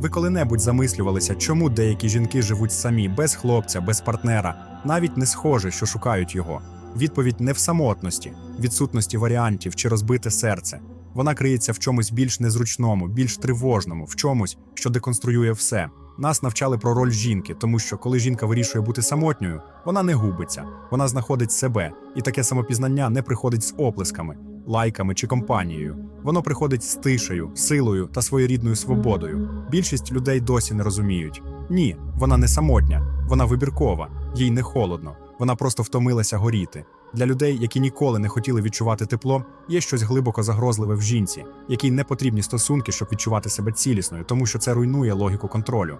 Ви коли-небудь замислювалися, чому деякі жінки живуть самі, без хлопця, без партнера, навіть не схоже, що шукають його. Відповідь не в самотності, відсутності варіантів чи розбите серце. Вона криється в чомусь більш незручному, більш тривожному, в чомусь, що деконструює все. Нас навчали про роль жінки, тому що коли жінка вирішує бути самотньою, вона не губиться, вона знаходить себе, і таке самопізнання не приходить з оплесками, лайками чи компанією. Воно приходить з тишею, силою та своєрідною свободою. Більшість людей досі не розуміють. Ні, вона не самотня, вона вибіркова, їй не холодно, вона просто втомилася горіти. Для людей, які ніколи не хотіли відчувати тепло, є щось глибоко загрозливе в жінці, якій не потрібні стосунки, щоб відчувати себе цілісною, тому що це руйнує логіку контролю.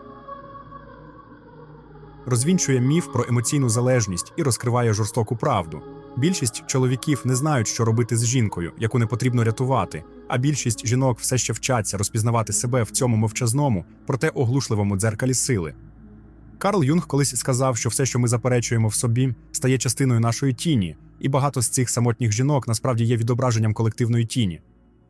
Розвінчує міф про емоційну залежність і розкриває жорстоку правду. Більшість чоловіків не знають, що робити з жінкою, яку не потрібно рятувати, а більшість жінок все ще вчаться розпізнавати себе в цьому мовчазному, проте оглушливому дзеркалі сили. Карл Юнг колись сказав, що все, що ми заперечуємо в собі, стає частиною нашої тіні, і багато з цих самотніх жінок насправді є відображенням колективної тіні.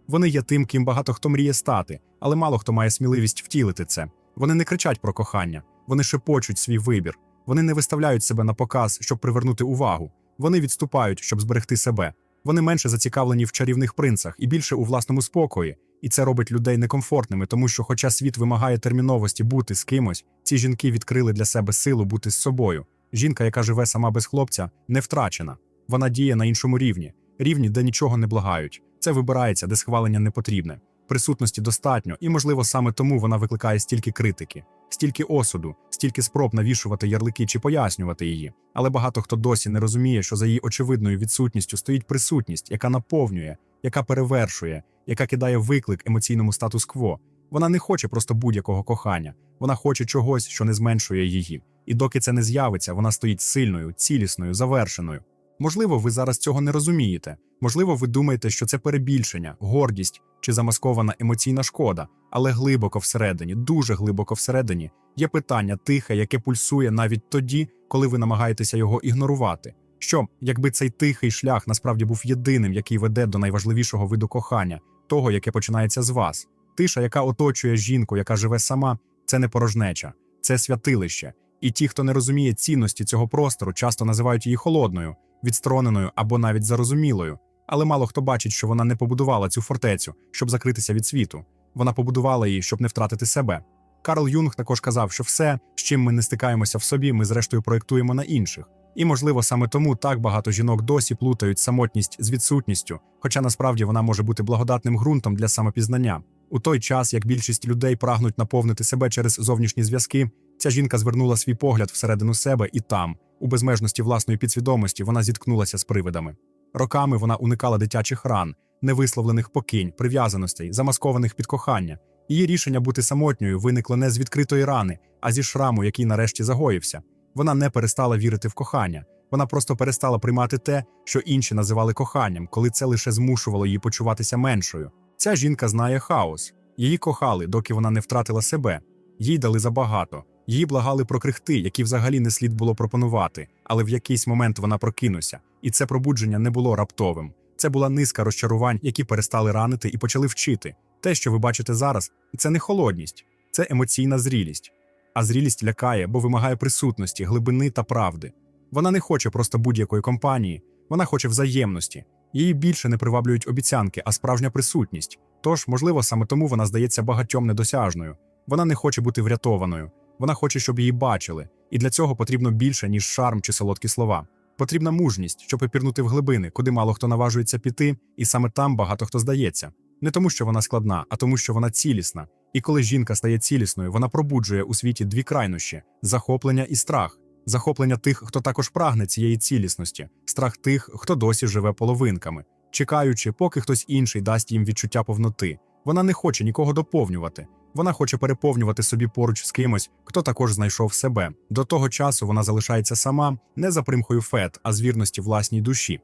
Вони є тим, ким багато хто мріє стати, але мало хто має сміливість втілити це. Вони не кричать про кохання, вони шепочуть свій вибір, вони не виставляють себе на показ, щоб привернути увагу. Вони відступають, щоб зберегти себе. Вони менше зацікавлені в чарівних принцах і більше у власному спокої. І це робить людей некомфортними, тому що, хоча світ вимагає терміновості бути з кимось, ці жінки відкрили для себе силу бути з собою. Жінка, яка живе сама без хлопця, не втрачена. Вона діє на іншому рівні, рівні, де нічого не благають. Це вибирається, де схвалення не потрібне. Присутності достатньо, і, можливо, саме тому вона викликає стільки критики, стільки осуду, стільки спроб навішувати ярлики чи пояснювати її. Але багато хто досі не розуміє, що за її очевидною відсутністю стоїть присутність, яка наповнює, яка перевершує, яка кидає виклик емоційному статус-кво. Вона не хоче просто будь-якого кохання, вона хоче чогось, що не зменшує її. І доки це не з'явиться, вона стоїть сильною, цілісною, завершеною. Можливо, ви зараз цього не розумієте. Можливо, ви думаєте, що це перебільшення, гордість чи замаскована емоційна шкода, але глибоко всередині, дуже глибоко всередині, є питання тихе, яке пульсує навіть тоді, коли ви намагаєтеся його ігнорувати. Що, якби цей тихий шлях насправді був єдиним, який веде до найважливішого виду кохання, того, яке починається з вас. Тиша, яка оточує жінку, яка живе сама, це не порожнеча, це святилище. І ті, хто не розуміє цінності цього простору, часто називають її холодною, відстороненою або навіть зарозумілою. Але мало хто бачить, що вона не побудувала цю фортецю, щоб закритися від світу. Вона побудувала її, щоб не втратити себе. Карл Юнг також казав, що все, з чим ми не стикаємося в собі, ми зрештою проєктуємо на інших. І, можливо, саме тому так багато жінок досі плутають самотність з відсутністю, хоча насправді вона може бути благодатним ґрунтом для самопізнання. У той час, як більшість людей прагнуть наповнити себе через зовнішні зв'язки, ця жінка звернула свій погляд всередину себе і там, у безмежності власної підсвідомості, вона зіткнулася з привидами. Роками вона уникала дитячих ран, невисловлених покинь, прив'язаностей, замаскованих під кохання. Її рішення бути самотньою виникло не з відкритої рани, а зі шраму, який нарешті загоївся. Вона не перестала вірити в кохання. Вона просто перестала приймати те, що інші називали коханням, коли це лише змушувало її почуватися меншою. Ця жінка знає хаос. Її кохали, доки вона не втратила себе. Їй дали забагато. Її благали про крихти, які взагалі не слід було пропонувати, але в якийсь момент вона прокинувся, і це пробудження не було раптовим. Це була низка розчарувань, які перестали ранити і почали вчити. Те, що ви бачите зараз, це не холодність, це емоційна зрілість. А зрілість лякає, бо вимагає присутності, глибини та правди. Вона не хоче просто будь-якої компанії, вона хоче взаємності. Її більше не приваблюють обіцянки, а справжня присутність. Тож, можливо, саме тому вона здається багатьом недосяжною. Вона не хоче бути врятованою, вона хоче, щоб її бачили, і для цього потрібно більше, ніж шарм чи солодкі слова. Потрібна мужність, щоб опірнути в глибини, куди мало хто наважується піти, і саме там багато хто здається. Не тому, що вона складна, а тому, що вона цілісна. І коли жінка стає цілісною, вона пробуджує у світі дві крайнощі: захоплення і страх. Захоплення тих, хто також прагне цієї цілісності, страх тих, хто досі живе половинками, чекаючи, поки хтось інший дасть їм відчуття повноти. Вона не хоче нікого доповнювати. Вона хоче переповнювати собі поруч з кимось, хто також знайшов себе. До того часу вона залишається сама не за примхою фет, а з вірності власній душі.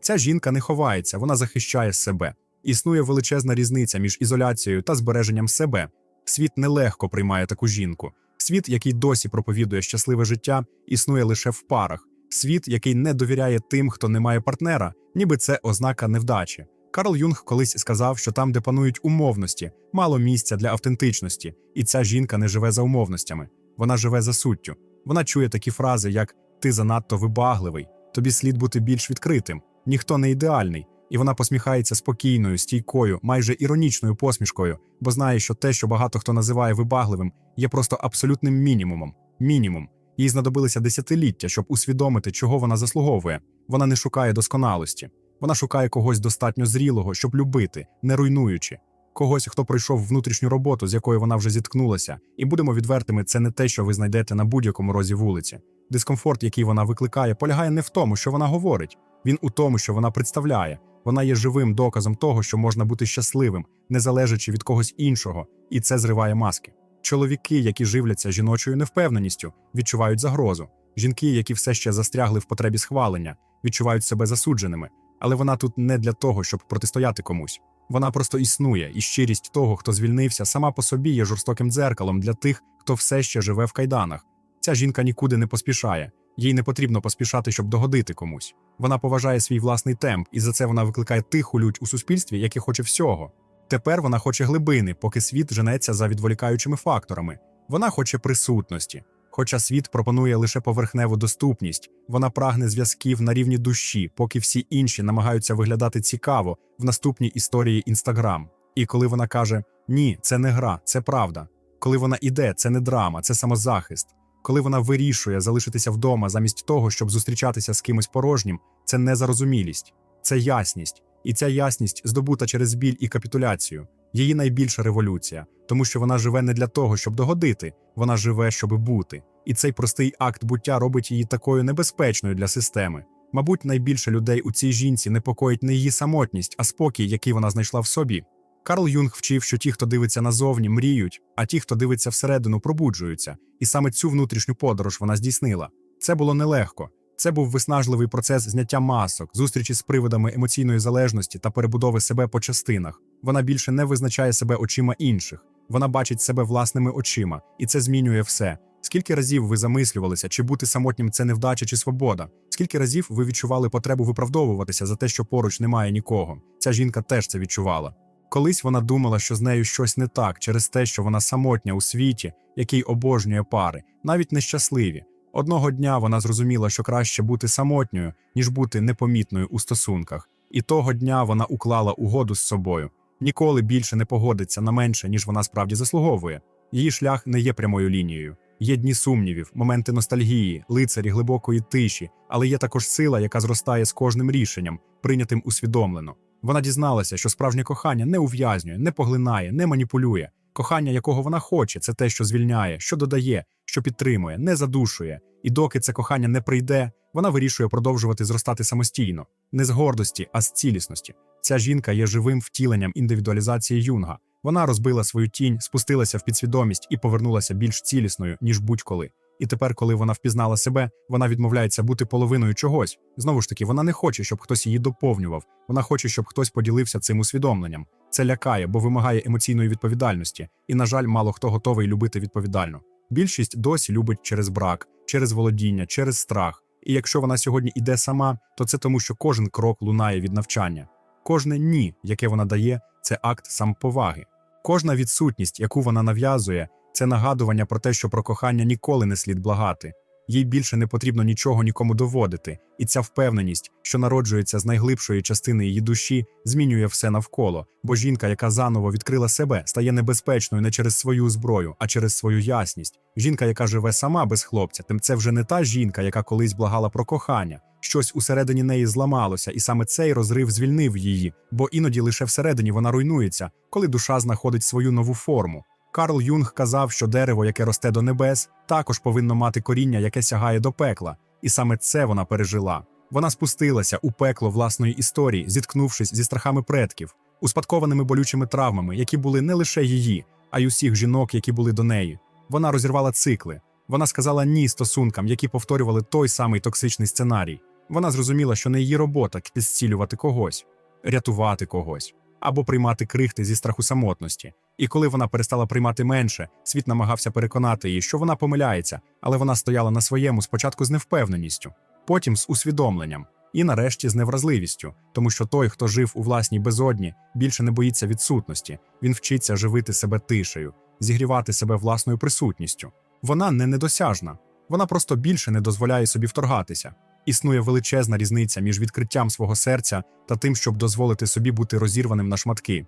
Ця жінка не ховається, вона захищає себе. Існує величезна різниця між ізоляцією та збереженням себе. Світ нелегко приймає таку жінку. Світ, який досі проповідує щасливе життя, існує лише в парах. Світ, який не довіряє тим, хто не має партнера, ніби це ознака невдачі. Карл Юнг колись сказав, що там, де панують умовності, мало місця для автентичності, і ця жінка не живе за умовностями, вона живе за суттю. Вона чує такі фрази, як ти занадто вибагливий, тобі слід бути більш відкритим, ніхто не ідеальний. І вона посміхається спокійною, стійкою, майже іронічною посмішкою, бо знає, що те, що багато хто називає вибагливим, є просто абсолютним мінімумом. Мінімум. Їй знадобилися десятиліття, щоб усвідомити, чого вона заслуговує. Вона не шукає досконалості. Вона шукає когось достатньо зрілого, щоб любити, не руйнуючи. Когось, хто пройшов внутрішню роботу, з якою вона вже зіткнулася, і будемо відвертими, це не те, що ви знайдете на будь-якому розі вулиці. Дискомфорт, який вона викликає, полягає не в тому, що вона говорить, він у тому, що вона представляє. Вона є живим доказом того, що можна бути щасливим, не залежачи від когось іншого, і це зриває маски. Чоловіки, які живляться жіночою невпевненістю, відчувають загрозу. Жінки, які все ще застрягли в потребі схвалення, відчувають себе засудженими. Але вона тут не для того, щоб протистояти комусь. Вона просто існує, і щирість того, хто звільнився, сама по собі є жорстоким дзеркалом для тих, хто все ще живе в кайданах. Ця жінка нікуди не поспішає. Їй не потрібно поспішати, щоб догодити комусь. Вона поважає свій власний темп, і за це вона викликає тиху лють у суспільстві, яке хоче всього. Тепер вона хоче глибини, поки світ женеться за відволікаючими факторами. Вона хоче присутності. Хоча світ пропонує лише поверхневу доступність, вона прагне зв'язків на рівні душі, поки всі інші намагаються виглядати цікаво в наступній історії Інстаграм. І коли вона каже: Ні, це не гра, це правда. Коли вона іде, це не драма, це самозахист. Коли вона вирішує залишитися вдома замість того, щоб зустрічатися з кимось порожнім, це незарозумілість, це ясність, і ця ясність здобута через біль і капітуляцію. Її найбільша революція, тому що вона живе не для того, щоб догодити, вона живе, щоб бути. І цей простий акт буття робить її такою небезпечною для системи. Мабуть, найбільше людей у цій жінці непокоїть не її самотність, а спокій, який вона знайшла в собі. Карл Юнг вчив, що ті, хто дивиться назовні, мріють, а ті, хто дивиться всередину, пробуджуються. І саме цю внутрішню подорож вона здійснила. Це було нелегко. Це був виснажливий процес зняття масок, зустрічі з приводами емоційної залежності та перебудови себе по частинах. Вона більше не визначає себе очима інших. Вона бачить себе власними очима, і це змінює все. Скільки разів ви замислювалися, чи бути самотнім це невдача чи свобода? Скільки разів ви відчували потребу виправдовуватися за те, що поруч немає нікого? Ця жінка теж це відчувала. Колись вона думала, що з нею щось не так через те, що вона самотня у світі, який обожнює пари, навіть нещасливі. Одного дня вона зрозуміла, що краще бути самотньою, ніж бути непомітною у стосунках. І того дня вона уклала угоду з собою. Ніколи більше не погодиться на менше, ніж вона справді заслуговує. Її шлях не є прямою лінією. Є дні сумнівів, моменти ностальгії, лицарі глибокої тиші, але є також сила, яка зростає з кожним рішенням, прийнятим усвідомлено. Вона дізналася, що справжнє кохання не ув'язнює, не поглинає, не маніпулює. Кохання, якого вона хоче, це те, що звільняє, що додає, що підтримує, не задушує. І доки це кохання не прийде, вона вирішує продовжувати зростати самостійно, не з гордості, а з цілісності. Ця жінка є живим втіленням індивідуалізації юнга. Вона розбила свою тінь, спустилася в підсвідомість і повернулася більш цілісною, ніж будь-коли. І тепер, коли вона впізнала себе, вона відмовляється бути половиною чогось. Знову ж таки, вона не хоче, щоб хтось її доповнював. Вона хоче, щоб хтось поділився цим усвідомленням. Це лякає, бо вимагає емоційної відповідальності. І, на жаль, мало хто готовий любити відповідально. Більшість досі любить через брак, через володіння, через страх. І якщо вона сьогодні іде сама, то це тому, що кожен крок лунає від навчання. Кожне ні, яке вона дає, це акт самоповаги. Кожна відсутність, яку вона нав'язує, це нагадування про те, що про кохання ніколи не слід благати. Їй більше не потрібно нічого нікому доводити, і ця впевненість, що народжується з найглибшої частини її душі, змінює все навколо. Бо жінка, яка заново відкрила себе, стає небезпечною не через свою зброю, а через свою ясність. Жінка, яка живе сама без хлопця, тим це вже не та жінка, яка колись благала про кохання. Щось усередині неї зламалося, і саме цей розрив звільнив її, бо іноді лише всередині вона руйнується, коли душа знаходить свою нову форму. Карл Юнг казав, що дерево, яке росте до небес, також повинно мати коріння, яке сягає до пекла, і саме це вона пережила. Вона спустилася у пекло власної історії, зіткнувшись зі страхами предків, успадкованими болючими травмами, які були не лише її, а й усіх жінок, які були до неї. Вона розірвала цикли. Вона сказала ні стосункам, які повторювали той самий токсичний сценарій. Вона зрозуміла, що не її робота підстілювати когось, рятувати когось або приймати крихти зі страху самотності. І коли вона перестала приймати менше, світ намагався переконати її, що вона помиляється, але вона стояла на своєму спочатку з невпевненістю, потім з усвідомленням. І нарешті з невразливістю, тому що той, хто жив у власній безодні, більше не боїться відсутності, він вчиться живити себе тишею, зігрівати себе власною присутністю. Вона не недосяжна, вона просто більше не дозволяє собі вторгатися. Існує величезна різниця між відкриттям свого серця та тим, щоб дозволити собі бути розірваним на шматки.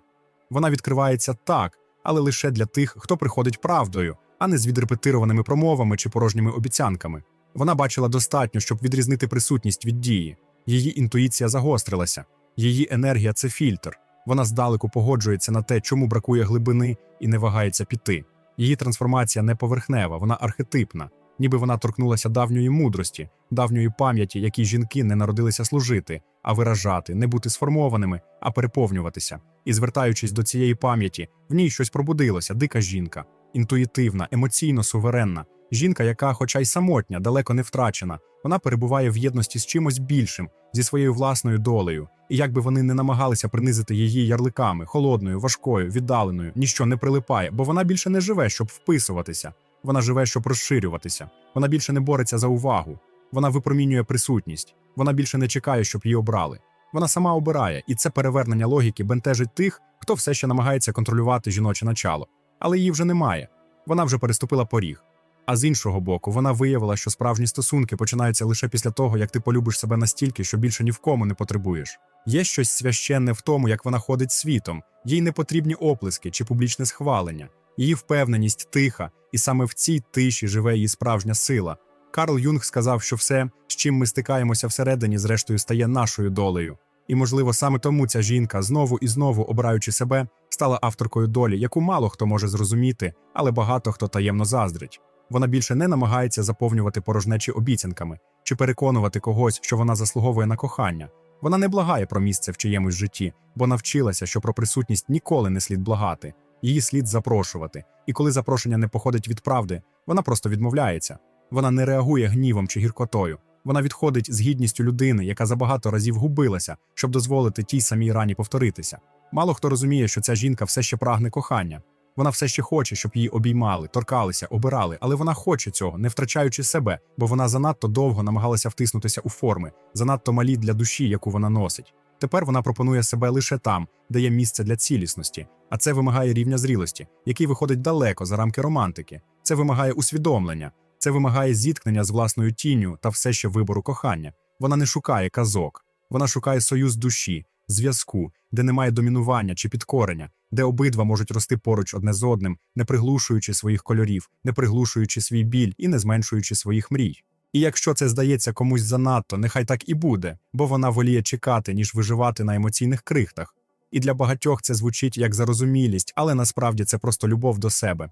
Вона відкривається так, але лише для тих, хто приходить правдою, а не з відрепетированими промовами чи порожніми обіцянками. Вона бачила достатньо, щоб відрізнити присутність від дії. Її інтуїція загострилася, її енергія це фільтр. Вона здалеку погоджується на те, чому бракує глибини, і не вагається піти. Її трансформація не поверхнева, вона архетипна, ніби вона торкнулася давньої мудрості, давньої пам'яті, якій жінки не народилися служити, а виражати, не бути сформованими, а переповнюватися. І звертаючись до цієї пам'яті, в ній щось пробудилося, дика жінка, інтуїтивна, емоційно суверенна. Жінка, яка, хоча й самотня, далеко не втрачена, вона перебуває в єдності з чимось більшим, зі своєю власною долею. І як би вони не намагалися принизити її ярликами, холодною, важкою, віддаленою, ніщо не прилипає, бо вона більше не живе, щоб вписуватися. Вона живе, щоб розширюватися. Вона більше не бореться за увагу. Вона випромінює присутність. Вона більше не чекає, щоб її обрали. Вона сама обирає, і це перевернення логіки бентежить тих, хто все ще намагається контролювати жіноче начало. Але її вже немає. Вона вже переступила поріг. А з іншого боку, вона виявила, що справжні стосунки починаються лише після того, як ти полюбиш себе настільки, що більше ні в кому не потребуєш. Є щось священне в тому, як вона ходить світом, їй не потрібні оплески чи публічне схвалення. Її впевненість тиха, і саме в цій тиші живе її справжня сила. Карл Юнг сказав, що все, з чим ми стикаємося всередині, зрештою стає нашою долею. І, можливо, саме тому ця жінка, знову і знову обираючи себе, стала авторкою долі, яку мало хто може зрозуміти, але багато хто таємно заздрить. Вона більше не намагається заповнювати порожнечі обіцянками чи переконувати когось, що вона заслуговує на кохання. Вона не благає про місце в чиємусь житті, бо навчилася, що про присутність ніколи не слід благати, її слід запрошувати. І коли запрошення не походить від правди, вона просто відмовляється. Вона не реагує гнівом чи гіркотою. Вона відходить з гідністю людини, яка забагато разів губилася, щоб дозволити тій самій рані повторитися. Мало хто розуміє, що ця жінка все ще прагне кохання. Вона все ще хоче, щоб її обіймали, торкалися, обирали, але вона хоче цього, не втрачаючи себе, бо вона занадто довго намагалася втиснутися у форми, занадто малі для душі, яку вона носить. Тепер вона пропонує себе лише там, де є місце для цілісності, а це вимагає рівня зрілості, який виходить далеко за рамки романтики. Це вимагає усвідомлення, це вимагає зіткнення з власною тінню та все ще вибору кохання. Вона не шукає казок, вона шукає союз душі, зв'язку, де немає домінування чи підкорення, де обидва можуть рости поруч одне з одним, не приглушуючи своїх кольорів, не приглушуючи свій біль і не зменшуючи своїх мрій. І якщо це здається комусь занадто, нехай так і буде, бо вона воліє чекати, ніж виживати на емоційних крихтах. І для багатьох це звучить як зарозумілість, але насправді це просто любов до себе.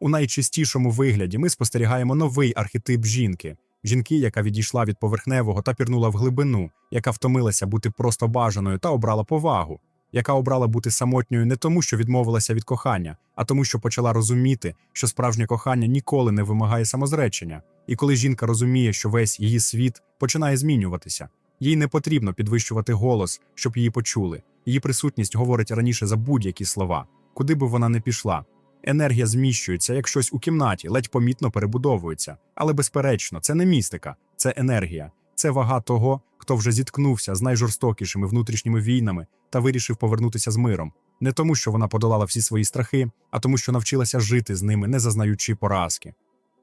У найчистішому вигляді ми спостерігаємо новий архетип жінки жінки, яка відійшла від поверхневого та пірнула в глибину, яка втомилася бути просто бажаною та обрала повагу, яка обрала бути самотньою не тому, що відмовилася від кохання, а тому, що почала розуміти, що справжнє кохання ніколи не вимагає самозречення. І коли жінка розуміє, що весь її світ починає змінюватися, їй не потрібно підвищувати голос, щоб її почули. Її присутність говорить раніше за будь-які слова, куди би вона не пішла. Енергія зміщується, як щось у кімнаті, ледь помітно перебудовується. Але, безперечно, це не містика, це енергія, це вага того, хто вже зіткнувся з найжорстокішими внутрішніми війнами та вирішив повернутися з миром. Не тому, що вона подолала всі свої страхи, а тому, що навчилася жити з ними, не зазнаючи поразки.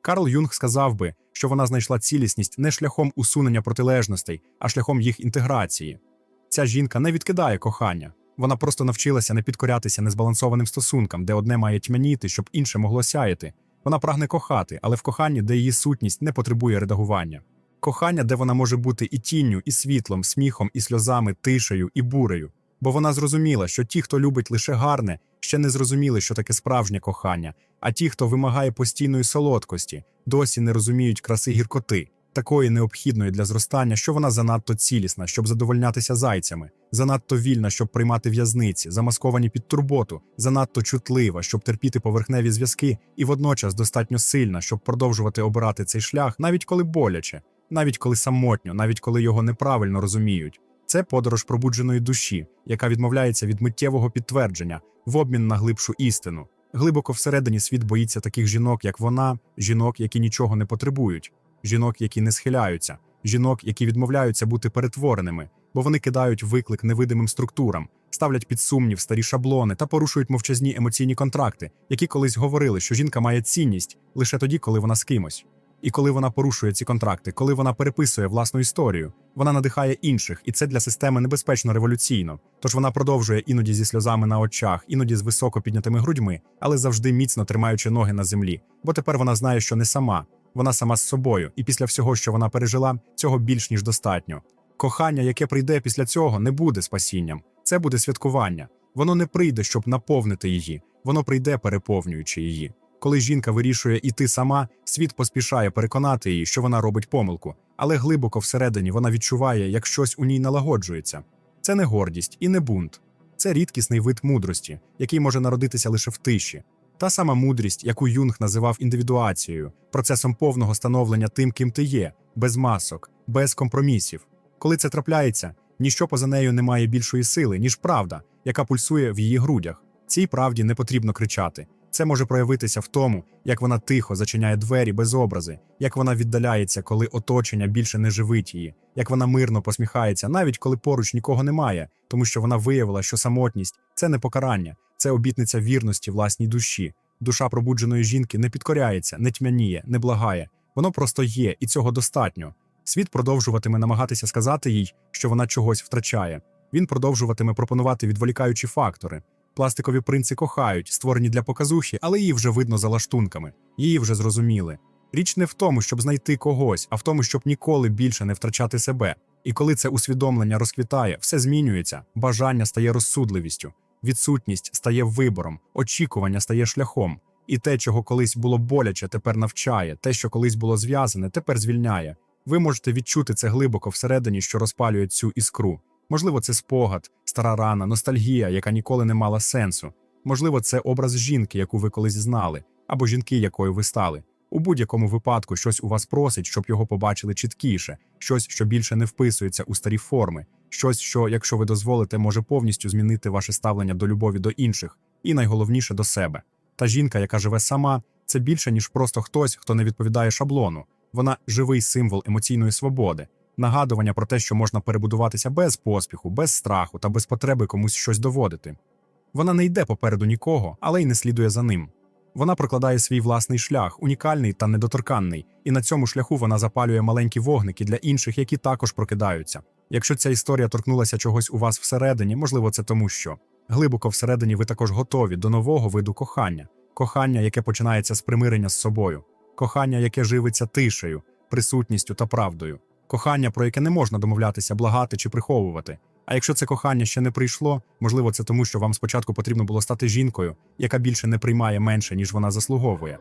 Карл Юнг сказав би, що вона знайшла цілісність не шляхом усунення протилежностей, а шляхом їх інтеграції. Ця жінка не відкидає кохання. Вона просто навчилася не підкорятися незбалансованим стосункам, де одне має тьмяніти, щоб інше могло сяяти. Вона прагне кохати, але в коханні, де її сутність не потребує редагування. Кохання, де вона може бути і тінню, і світлом, сміхом, і сльозами, тишею, і бурею. Бо вона зрозуміла, що ті, хто любить лише гарне, ще не зрозуміли, що таке справжнє кохання, а ті, хто вимагає постійної солодкості, досі не розуміють краси гіркоти, такої необхідної для зростання, що вона занадто цілісна, щоб задовольнятися зайцями, занадто вільна, щоб приймати в'язниці, замасковані під турботу, занадто чутлива, щоб терпіти поверхневі зв'язки, і водночас достатньо сильна, щоб продовжувати обирати цей шлях, навіть коли боляче, навіть коли самотньо, навіть коли його неправильно розуміють. Це подорож пробудженої душі, яка відмовляється від миттєвого підтвердження в обмін на глибшу істину. Глибоко всередині світ боїться таких жінок, як вона, жінок, які нічого не потребують, жінок, які не схиляються, жінок, які відмовляються бути перетвореними, бо вони кидають виклик невидимим структурам, ставлять під сумнів старі шаблони та порушують мовчазні емоційні контракти, які колись говорили, що жінка має цінність лише тоді, коли вона з кимось. І коли вона порушує ці контракти, коли вона переписує власну історію, вона надихає інших, і це для системи небезпечно революційно. Тож вона продовжує іноді зі сльозами на очах, іноді з високо піднятими грудьми, але завжди міцно тримаючи ноги на землі. Бо тепер вона знає, що не сама, вона сама з собою, і після всього, що вона пережила, цього більш ніж достатньо. Кохання, яке прийде після цього, не буде спасінням, це буде святкування. Воно не прийде, щоб наповнити її, воно прийде, переповнюючи її. Коли жінка вирішує іти сама, світ поспішає переконати її, що вона робить помилку, але глибоко всередині вона відчуває, як щось у ній налагоджується. Це не гордість і не бунт. Це рідкісний вид мудрості, який може народитися лише в тиші. Та сама мудрість, яку Юнг називав індивідуацією, процесом повного становлення тим, ким ти є, без масок, без компромісів. Коли це трапляється, ніщо поза нею не має більшої сили, ніж правда, яка пульсує в її грудях. Цій правді не потрібно кричати. Це може проявитися в тому, як вона тихо зачиняє двері без образи, як вона віддаляється, коли оточення більше не живить її, як вона мирно посміхається, навіть коли поруч нікого немає, тому що вона виявила, що самотність це не покарання, це обітниця вірності власній душі. Душа пробудженої жінки не підкоряється, не тьмяніє, не благає. Воно просто є, і цього достатньо. Світ продовжуватиме намагатися сказати їй, що вона чогось втрачає. Він продовжуватиме пропонувати відволікаючі фактори. Пластикові принци кохають, створені для показухи, але її вже видно за лаштунками, її вже зрозуміли. Річ не в тому, щоб знайти когось, а в тому, щоб ніколи більше не втрачати себе. І коли це усвідомлення розквітає, все змінюється, бажання стає розсудливістю, відсутність стає вибором, очікування стає шляхом. І те, чого колись було боляче, тепер навчає, те, що колись було зв'язане, тепер звільняє. Ви можете відчути це глибоко всередині, що розпалює цю іскру. Можливо, це спогад, стара рана, ностальгія, яка ніколи не мала сенсу. Можливо, це образ жінки, яку ви колись знали, або жінки, якою ви стали. У будь-якому випадку щось у вас просить, щоб його побачили чіткіше, щось, що більше не вписується у старі форми, щось, що, якщо ви дозволите, може повністю змінити ваше ставлення до любові до інших, і найголовніше до себе. Та жінка, яка живе сама, це більше ніж просто хтось, хто не відповідає шаблону. Вона живий символ емоційної свободи, нагадування про те, що можна перебудуватися без поспіху, без страху та без потреби комусь щось доводити. Вона не йде попереду нікого, але й не слідує за ним. Вона прокладає свій власний шлях, унікальний та недоторканний, і на цьому шляху вона запалює маленькі вогники для інших, які також прокидаються. Якщо ця історія торкнулася чогось у вас всередині, можливо, це тому, що глибоко всередині ви також готові до нового виду кохання, кохання, яке починається з примирення з собою, кохання, яке живиться тишею, присутністю та правдою, кохання, про яке не можна домовлятися, благати чи приховувати. А якщо це кохання ще не прийшло, можливо, це тому, що вам спочатку потрібно було стати жінкою, яка більше не приймає менше, ніж вона заслуговує.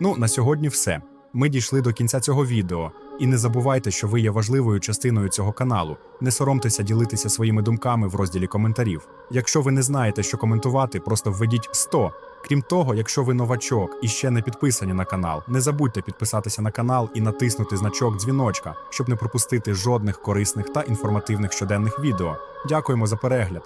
Ну, на сьогодні все. Ми дійшли до кінця цього відео. І не забувайте, що ви є важливою частиною цього каналу. Не соромтеся ділитися своїми думками в розділі коментарів. Якщо ви не знаєте, що коментувати, просто введіть 100. Крім того, якщо ви новачок і ще не підписані на канал, не забудьте підписатися на канал і натиснути значок дзвіночка, щоб не пропустити жодних корисних та інформативних щоденних відео. Дякуємо за перегляд.